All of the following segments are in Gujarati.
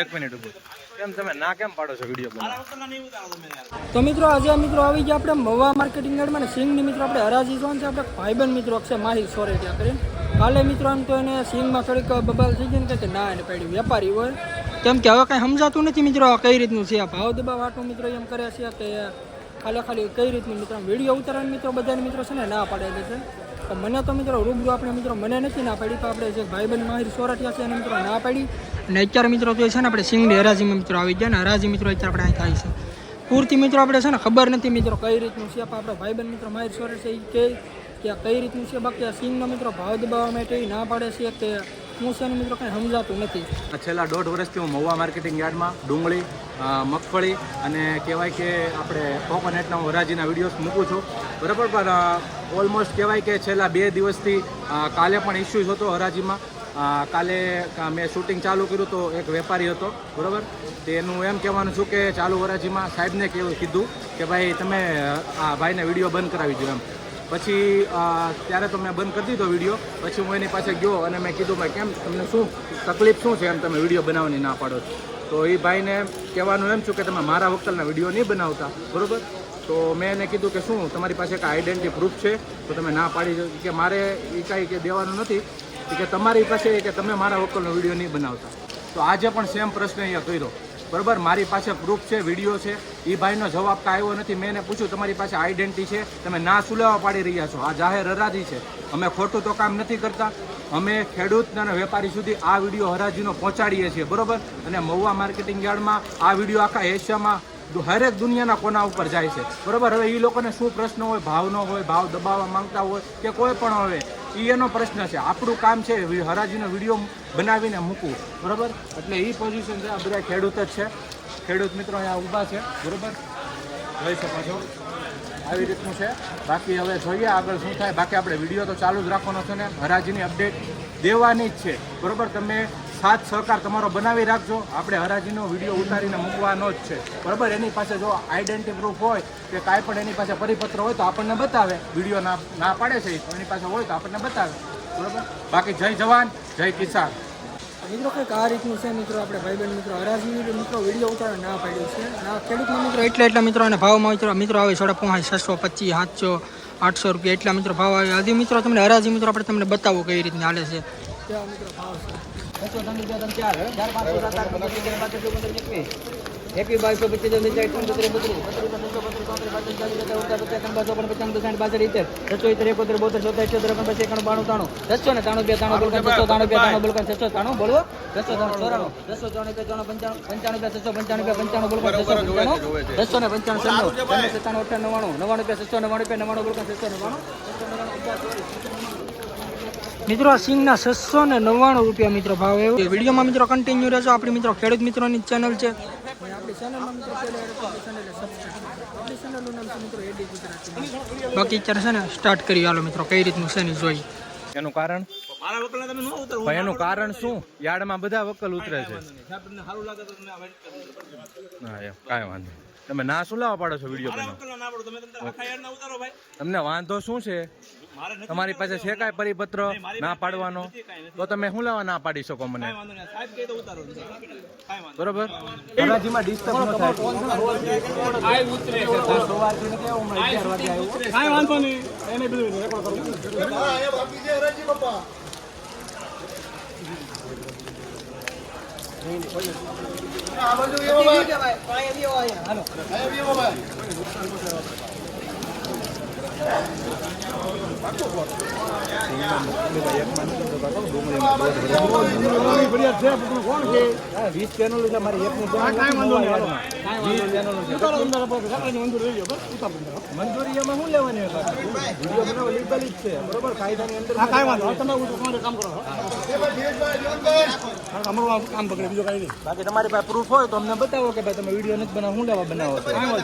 એક મિનિટ ઉભું. કેમ તમે ના કેમ પાડો છો વીડિયો તો મિત્રો આજે મિત્રો આવી ગયા આપણે મવા માર્કેટિંગ યાર્ડમાં ને સિંગની મિત્રો આપણે હરાજી જોવાનું છે. આપણે ભાઈબંધ મિત્રો છે માહિર સોરે ત્યાં કરીને કાલે મિત્રો એમ તો એને સિંગમાં થોડીક બબાલ થઈ ગઈ ને કે ના એને પડી વેપારી હોય. કેમ કે હવે કાંઈ સમજાતું નથી મિત્રો આ કઈ રીતનું છે આ ભાવ દબાવ આટલું મિત્રો એમ કરે છે કે ખાલી ખાલી કઈ રીતની મિત્રો? વીડિયો ઉતારવાની મિત્રો બધાને મિત્રો છે ને ના પાડે છે. તો મને તો મિત્રો રૂબરૂ આપણે મિત્રો મને નથી ના પાડી તો આપણે જે ભાઈબંધ માહિર સોરઠિયા છે એને મિત્રો ના પાડી. અને અત્યારે મિત્રો તો છે ને આપણે સિંગની હરાજીમાં મિત્રો આવી ગયા ને, હરાજી મિત્રો અત્યારે આપણે અહીં થાય છે. પૂરતી મિત્રો આપણે છે ને ખબર નથી મિત્રો કઈ રીતનું છે, પણ આપણો ભાઈબંધ મિત્રો માહિર સોરઠ છે એ કે કઈ રીતનું છે, બાકી આ સિંગનો મિત્રો ભાવ દબાવવા માટે ના પાડે છે કે હું છે મિત્રો કાંઈ સમજાતું નથી. છેલ્લા દોઢ વર્ષથી હું મહુવા માર્કેટિંગ યાર્ડમાં ડુંગળી મગફળી અને કહેવાય કે આપણે કોકોનેટના હું હરાજીના વિડીયોઝ મૂકું છું. બરાબર? પણ ઓલમોસ્ટ કહેવાય કે છેલ્લા બે દિવસથી કાલે પણ ઇસ્યુઝ હતો હરાજીમાં. કાલે મેં શૂટિંગ ચાલુ કર્યું તો એક વેપારી હતો. બરાબર? તેનું એમ કહેવાનું છું કે ચાલુ હરાજીમાં સાહેબને કેવું કીધું કે ભાઈ તમે આ ભાઈને વીડિયો બંધ કરાવી દો એમ. પછી ત્યારે તો મેં બંધ કરી દીધો વીડિયો. પછી હું એની પાસે ગયો અને મેં કીધું મેં કેમ તમને શું તકલીફ શું છે? એમ તમે વીડિયો બનાવવાની ના પાડો. તો એ ભાઈને કહેવાનું એમ છું કે, તમે મારા વકલના વીડિયો નહીં બનાવતા. બરાબર? તો મેં એને કીધું કે, શું તમારી પાસે કાંઈ આઈડેન્ટિટી પ્રૂફ છે? તો તમે ના પાડી કે મારે એ કાંઈ કે દેવાનું નથી. કે તમારી પાસે કે તમે મારા વકલનો વીડિયો નહીં બનાવતા. તો આજે પણ સેમ પ્રશ્ન અહીંયા કર્યો. બરાબર? મારી પાસે પ્રૂફ છે, વીડિયો છે. એ ભાઈનો જવાબ કાંઈ આવ્યો નથી. મેં એને પૂછ્યું, તમારી પાસે આઈડેન્ટિટી છે? તમે ના સુલાવા પાડી રહ્યા છો. આ જાહેર હરાજી છે. અમે ખોટું તો કામ નથી કરતા. અમે ખેડૂત અને વેપારી સુધી આ વીડિયો હરાજીનો પહોંચાડીએ છીએ. બરોબર? અને મહુવા માર્કેટિંગ યાર્ડમાં આ વીડિયો આખા એશિયામાં હરેક દુનિયાના કોના ઉપર જાય છે. બરાબર? હવે એ લોકોને શું પ્રશ્ન હોય? ભાવનો હોય, ભાવ દબાવવા માંગતા હોય કે કોઈ પણ હોય એ એનો પ્રશ્ન છે. આપણું કામ છે હરાજીનો વીડિયો બનાવીને મૂકવું. બરાબર? એટલે એ પોઝિશન છે. આ બધા ખેડૂત જ છે. ખેડૂત મિત્રો અહીંયા ઊભા છે, બરોબર? જોઈ શકો છો. આવી રીતનું છે. બાકી હવે જોઈએ આગળ શું થાય. બાકી આપણે વીડિયો તો ચાલુ જ રાખવાનો છે ને. હરાજીની અપડેટ દેવાની જ છે. બરોબર? તમે સાથ સહકાર તમારો બનાવી રાખજો. આપણે હરાજીનો વીડિયો ઉતારીને મૂકવાનો જ છે. બરાબર? એની પાસે જો આઈડેન્ટિટી પ્રૂફ હોય કે કાંઈ પણ એની પાસે પરિપત્ર હોય તો આપણને બતાવે. વીડિયો ના ના પાડે છે એની પાસે હોય તો આપણને બતાવે. બરાબર? બાકી જય જવાન, જય કિસાન. મિત્રો કંઈક આ રીતનું છે મિત્રો, આપણે ભાઈબંધ મિત્રો, હરાજી મિત્રો, વીડિયો ઉતારો ના પાડ્યો છે. આ ખેડૂતના મિત્રો, એટલા એટલા મિત્રો અને ભાવમાં મિત્રો મિત્રો આવે સાડા પાંચ છસો પચીસ, સાતસો, આઠસો રૂપિયા એટલા મિત્રો ભાવ આવે. હજી મિત્રો, તમને હરાજી મિત્રો, આપણે તમને બતાવો કઈ રીતની હાલે છે. ભાવ છે. એકવી બાવીસો પચીસ પચાસ બત્રીસ બત્રીસ છસો ઇતર એકોતેર બોતેર ચોતેર છોતેર ઓગણપચાસ એકાણું બાણું તાણું છસો ને તાણું બે તાણું બોલકા છસો તાણું બે તાણું બોલકા છસો તાણું બોલવો છસો તાણું ચોરાણું છસો ચોરાણું ચોરાણું પંચાણું પંચાણું બે છસો પંચાણું બે પંચાણું બોલકા છસો પંચાણું છસો ને પંચાણું સન્નું સન્નું સત્તાણું અઠાણું નવ્વાણું નવ્વાણું બે છસો નવ્વાણું બે નવ્વાણું બોલકા છસો નવ્વાણું મિત્રો આ સિંગના છસો ને નવ્વાણું રૂપિયા મિત્રો ભાવ એવું વિડીયોમાં મિત્રો કન્ટિન્યુ રહેશો આપણી મિત્રો ખેડૂત મિત્રોની ચેનલ છે મિત્રો બાકી અત્યારે છે ને સ્ટાર્ટ કરી હાલો મિત્રો કઈ રીતનું છે ને જોઈ. એનું કારણ? પણ એનું કારણ શું? યાર્ડમાં બધા વકલ ઉતરે છે. કાંઈ વાંધો નહીં. તમે ના શું લાવવા પાડો છો વીડિયો તમને વાંધો શું છે? તમારી પાસે છે કાંઈ પરિપત્ર? ના પાડવાનો? તો તમે શું લેવા ના પાડી શકો મને. બરોબર? હરાજીમાં ડિસ્ટર્બ ન થાય સવારથી નથી આવ્યો, હમણાં અગિયાર વાગે આવ્યો. હા, વીસ ચેનલો છે મારી છે મંજૂરી એમાં શું લેવાની? વીડિયો બનાવો લીગલ જ છે બરોબર કાયદાની નહીં બાકી તમારી પાસે પ્રૂફ હોય તો અમને બતાવો કે ભાઈ તમે વીડિયો નથી બનાવો શું લેવા બનાવો છો બસ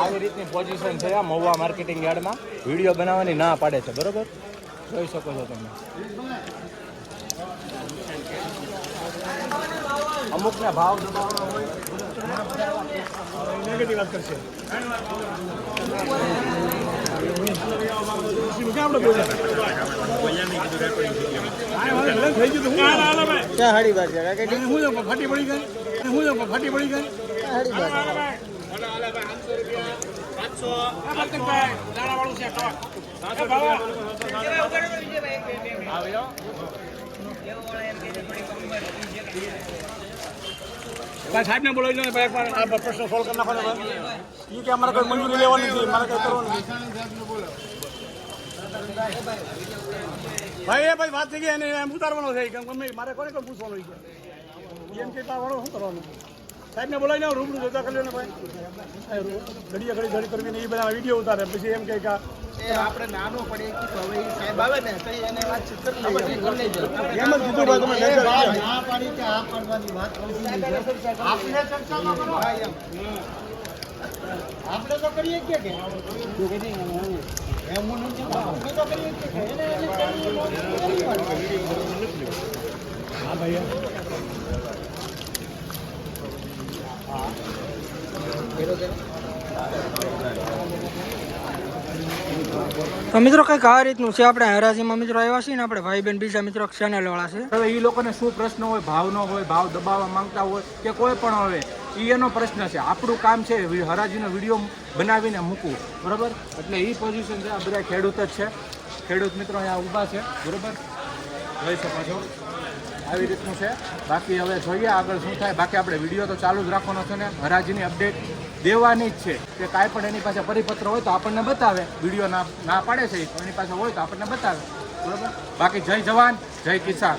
આવી રીતની પોઝિશન છે, આ મહુવા માર્કેટિંગ યાર્ડમાં. વીડિયો બનાવવાની ના પાડે છે, બરોબર? જોઈ શકો છો તમે. અમુકને ભાવ દબાવવાનો હોય. નેગેટિવ વાત કરશે. ક્યાં હાડી બાર છે? કાકા હું ફાટી પડી ગઈ? હું ફાટી પડી ગઈ? હાડી બાર ભાઈ સાહેબને બોલાવી લો આ પ્રશ્ન સોલ્વ કરી નાખો. એ કે અમારે કોઈ મંજૂરી લેવાની નથી, મારે કંઈ કરવાનું નથી. ભાઈ, એ ભાઈ વાત થઈ ગઈ, એને એમ ઉતારવાનો છે કેમ ગમે મારે કોને કોઈ પૂછવાનું છે? એમ કે વાળો શું કરવાનું? સાહેબને બોલાવી લો, રૂબરૂ જોતા કરી લો ને ભાઈ. ઘડીએ ઘડી ઘડી કરવી ને એ બધા વીડિયો ઉતારે, પછી એમ કહે કે આ આપણે નાનો પડે કે હવે સાહેબ આવે ને તો એને વાતચીત કરી લઈએ. એમ જ કીધું ભાઈ તમે. ના પાડી કે આ પડવાની વાત આપણે ચર્ચામાં કરો? આપણે તો કરીએ કે કે? એમ હું આપણે તો કરીએ કે એને એને કરીએ હા ભાઈ તો મિત્રો કંઈક આ રીતનું છે. આપણે હરાજીમાં મિત્રો આવ્યા છીએ ને આપણે ભાઈ બેન બીજા મિત્રો ચેનલ વાળા છે. હવે એ લોકોને શું પ્રશ્ન હોય ભાવનો હોય, ભાવ દબાવવા માંગતા હોય કે કોઈ પણ હોય એ એનો પ્રશ્ન છે. આપણું કામ છે હરાજીનો વીડિયો બનાવીને મૂકવું. બરાબર? એટલે એ પોઝિશન છે. આ બધા ખેડૂત જ છે. ખેડૂત મિત્રો અહીંયા ઊભા છે. બરાબર? જોઈ શકો છો. આવી રીતનું છે. બાકી હવે જોઈએ આગળ શું થાય. બાકી આપણે વીડિયો તો ચાલુ જ રાખવાનો છે ને. હરાજીની અપડેટ દેવાની જ છે. કે કાંઈ પણ એની પાસે પરિપત્ર હોય તો આપણને બતાવે. વીડિયો ના ના પાડે છે એની પાસે હોય તો આપણને બતાવે. બરાબર? બાકી જય જવાન, જય કિસાન.